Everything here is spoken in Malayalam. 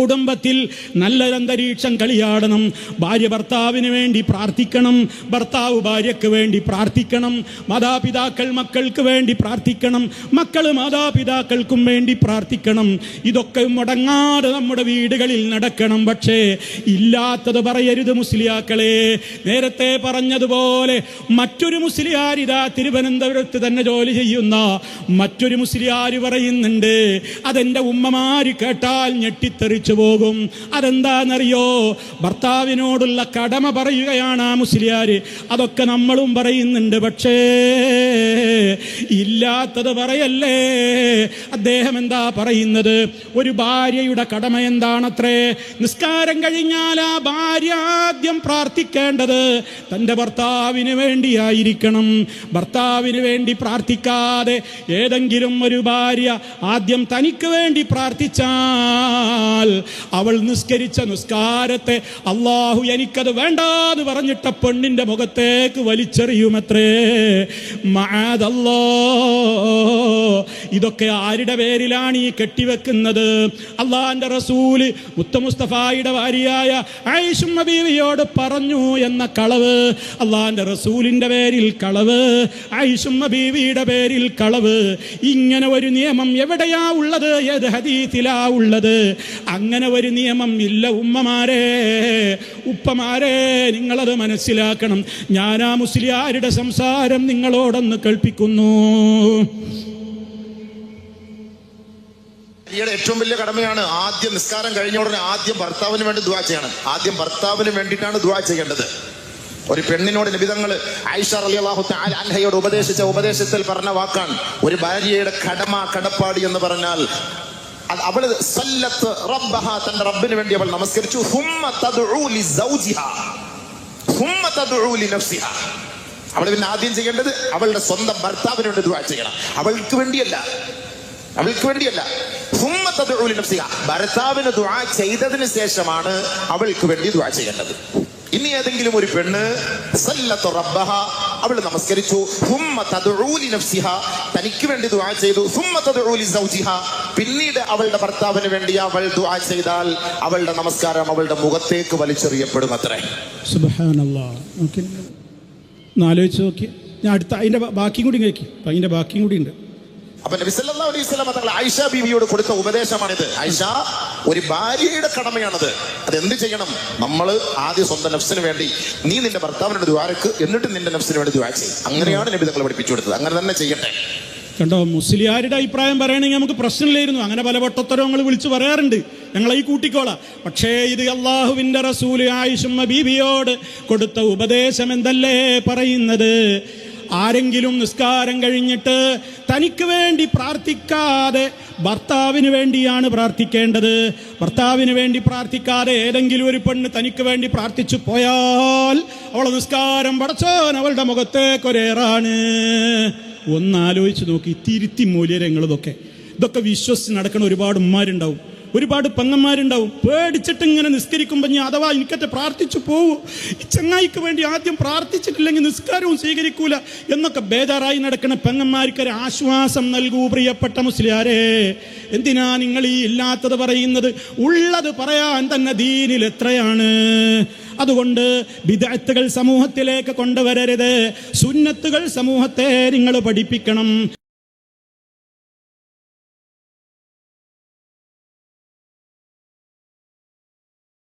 കുടുംബത്തിൽ നല്ലൊരന്തരീക്ഷം കളിയാടണം. ഭാര്യ ഭർത്താവിന് വേണ്ടി പ്രാർത്ഥിക്കണം. ഭർത്താവ് ഭാര്യയ്ക്ക് വേണ്ടി പ്രാർത്ഥിക്കണം. മാതാപിതാക്കൾ മക്കൾക്ക് വേണ്ടി പ്രാർത്ഥിക്കണം. മക്കൾ മാതാപിതാക്കൾക്കും വേണ്ടി പ്രാർത്ഥിക്കണം. ഇതൊക്കെ മുടങ്ങാതെ നമ്മുടെ വീടുകളിൽ നടക്കണം. പക്ഷേ ഇല്ലാത്തത് പറയരുത് മുസ്ലിയാക്കളെ. നേരത്തെ പറഞ്ഞതുപോലെ മറ്റൊരു മുസ്ലിയാരിതാ തിരുവനന്തപുരത്ത് തന്നെ ജോലി ചെയ്യുന്ന മറ്റൊരു മുസ്ലിയാർ പറയുന്നുണ്ട് അതെന്റെ ഉമ്മമാര് കേട്ടാൽ ഞെട്ടിത്തെറിച്ചു. പോകും. അതെന്താണെന്നറിയോ? ഭർത്താവിനോടുള്ള കടമ പറയുകയാണ് ആ മുസ്ലിയാര്. അതൊക്കെ നമ്മളും പറയുന്നുണ്ട്. പക്ഷേ ഇല്ലാത്തത് പറയല്ലേ? അദ്ദേഹം എന്താ പറയുന്നത്? ഒരു ഭാര്യയുടെ കടമ എന്താണത്രേ? നിസ്കാരം കഴിഞ്ഞാൽ ആ ഭാര്യ ആദ്യം പ്രാർത്ഥിക്കേണ്ടത് തന്റെ ഭർത്താവിന് വേണ്ടിയായിരിക്കണം. ഭർത്താവിന് വേണ്ടി പ്രാർത്ഥിക്കാതെ ഏതെങ്കിലും ഒരു ഭാര്യ ആദ്യം തനിക്ക് വേണ്ടി പ്രാർത്ഥിച്ചാൽ അവൾ നിസ്കരിച്ച നിസ്കാരത്തെ അള്ളാഹു എനിക്കത് വേണ്ടാന്ന് പറഞ്ഞിട്ട പെണ്ണിന്റെ മുഖത്തേക്ക് വലിച്ചെറിയുമത്രേ. മാതല്ലോ ഇതൊക്കെ ആരുടെ പേരിലാണ് ഈ കെട്ടിവെക്കുന്നത്? അള്ളാന്റെ റസൂൽ മുത്തമുസ്തഫായുടെ ഭാര്യയായ ബീവിയോട് പറഞ്ഞു എന്ന കളവ്. അള്ളാന്റെ റസൂലിന്റെ പേരിൽ കളവ്. ഐഷുമ്മ ബീവിയുടെ പേരിൽ കളവ്. ഇങ്ങനെ ഒരു നിയമം എവിടെയാ ഉള്ളത്? ഏത് ഹദീത്തിലാ ഉള്ളത്? അങ്ങനെ ഒരു നിയമം ഇല്ല ഉമ്മമാരെ. ഉപ്പമാരെ നിങ്ങളത് മനസ്സിലാക്കണം. ആ മുസ്ലിയാരുടെ സംസാരം നിങ്ങളോടൊന്ന് കേൾപ്പിക്കുന്നു. ഭാര്യയുടെ ഏറ്റവും വലിയ കടമയാണ് ആദ്യം നിസ്കാരം കഴിഞ്ഞ ഉടനെ ആദ്യം ഭർത്താവിന് വേണ്ടി ദുവാ ചെയ്യണം. ആദ്യം ഭർത്താവിന് വേണ്ടിയിട്ടാണ് ദുവാ ചെയ്യേണ്ടത്. ഒരു പെണ്ണിനോട് നിബിതങ്ങൾ ആയിഷ അലി അള്ളാഹു അൻഹയോട് ഉപദേശിച്ച ഉപദേശത്തിൽ പറഞ്ഞ വാക്കാണ്. ഒരു ഭാര്യയുടെ കടമ കടപ്പാടി എന്ന് പറഞ്ഞാൽ അവൾ സല്ലത്ത് റബ്ബഹ തന്റെ റബ്ബിന് വേണ്ടി അവൾ നമസ്കരിച്ചു. ഹുമ്മ തദ്ഉ ലിസൗജിഹ ഹുമ്മ തദ്ഉ ലിനഫ്സിഹ അവൾ പിന്നെ ആദ്യം ചെയ്യേണ്ടത് അവളുടെ സ്വന്തം ഭർത്താവിന് വേണ്ടി ദുആ ചെയ്യണം. അവൾക്ക് വേണ്ടിയല്ല. അവൾക്ക് വേണ്ടിയല്ല. ഹുമ്മ തദ്ഉ ലിനഫ്സിഹ. ഭർത്താവിന് ദുആ ചെയ്തതിന് ശേഷമാണ് അവൾക്ക് വേണ്ടി ദുആ ചെയ്യേണ്ടത്. ഇനി ഏതെങ്കിലും ഒരു പെണ്ണ് റബ്ബഹ അവൾ നമസ്കരിച്ചു. തനിക്ക് വേണ്ടി ദുആ ചെയ്തു. പിന്നീട് അവളുടെ ഭർത്താവിന് വേണ്ടി അവൾ ദുആ ചെയ്താൽ അവളുടെ നമസ്കാരം അവളുടെ മുഖത്തേക്ക് വലിച്ചെറിയപ്പെടും അത്രേ സുബഹാനല്ലാ. നോക്കി. ഞാൻ അടുത്ത അതിന്റെ ബാക്കിയും കൂടി കേൾക്കി അതിന്റെ ബാക്കിയും കൂടി ഉണ്ട്. അപ്പൊ നബി സല്ലല്ലാഹു അലൈഹി വസല്ലം തങ്ങൾ ആയിഷ ബീവിയോട് കൊടുത്ത ഉപദേശമാണിത്. ആയിഷ ഒരു ഭാര്യയുടെ കടമയാണത്. അത് എന്ത് ചെയ്യണം? നമ്മൾ ആദ്യം സ്വന്തം നഫ്സിന് വേണ്ടി നീ നിന്റെ ഭർത്താവിനോട് ദ്വാരക്ക് എന്നിട്ട് നിന്റെ നഫ്സിന് വേണ്ടി ദ്വാര ചെയ്യും. അങ്ങനെയാണ് നബി തങ്ങൾ പഠിപ്പിച്ചു കൊടുത്തത്. അങ്ങനെ തന്നെ ചെയ്യട്ടെ. കണ്ടോ മുസ്ലിയാരുടെ അഭിപ്രായം പറയണമെങ്കിൽ നമുക്ക് പ്രശ്നമില്ലായിരുന്നു. അങ്ങനെ പല വട്ടത്തരങ്ങൾ വിളിച്ചു പറയാറുണ്ട്. ഞങ്ങൾ ഈ കൂട്ടിക്കോളാം. പക്ഷേ ഇത് അള്ളാഹുവിന്റെ റസൂൽ ആയിഷുമ്മ ബീബിയോട് കൊടുത്ത ഉപദേശം എന്തല്ലേ പറയുന്നത്? ആരെങ്കിലും നിസ്കാരം കഴിഞ്ഞിട്ട് തനിക്ക് വേണ്ടി പ്രാർത്ഥിക്കാതെ ഭർത്താവിന് വേണ്ടിയാണ് പ്രാർത്ഥിക്കേണ്ടത്. ഭർത്താവിന് വേണ്ടി പ്രാർത്ഥിക്കാതെ ഏതെങ്കിലും ഒരു പെണ്ണ് തനിക്ക് വേണ്ടി പ്രാർത്ഥിച്ചു പോയാൽ അവളെ നിസ്കാരം പടച്ചോൻ അവളുടെ മുഖത്തേക്കൊരേറാണ് ഒന്നാലോചിച്ച് നോക്കി തിരുത്തി മൂല്യരങ്ങൾ ഇതൊക്കെ. ഇതൊക്കെ വിശ്വസിച്ച് നടക്കുന്ന ഒരുപാട് ഉമ്മാരുണ്ടാവും. ഒരുപാട് പെങ്ങന്മാരുണ്ടാവും. പേടിച്ചിട്ട് ഇങ്ങനെ നിസ്കരിക്കുമ്പോൾ ഞാൻ അഥവാ എനിക്കത്തെ പ്രാർത്ഥിച്ചു പോവൂ ഈ ചങ്ങായിക്ക് വേണ്ടി ആദ്യം പ്രാർത്ഥിച്ചിട്ടില്ലെങ്കിൽ നിസ്കാരവും സ്വീകരിക്കൂല എന്നൊക്കെ ബേജാറായി നടക്കുന്ന പെങ്ങന്മാർക്ക് ഒരു ആശ്വാസം നൽകൂ പ്രിയപ്പെട്ട മുസ്ലിയാരെ. എന്തിനാ നിങ്ങൾ ഈ ഇല്ലാത്തത് പറയുന്നത്? ഉള്ളത് പറയാൻ തന്നെ ദീനിൽ എത്രയാണ്? അതുകൊണ്ട് വിദഗ്ധകൾ സമൂഹത്തിലേക്ക് കൊണ്ടുവരരുത്. സുന്നത്തുകൾ സമൂഹത്തെ നിങ്ങൾ പഠിപ്പിക്കണം.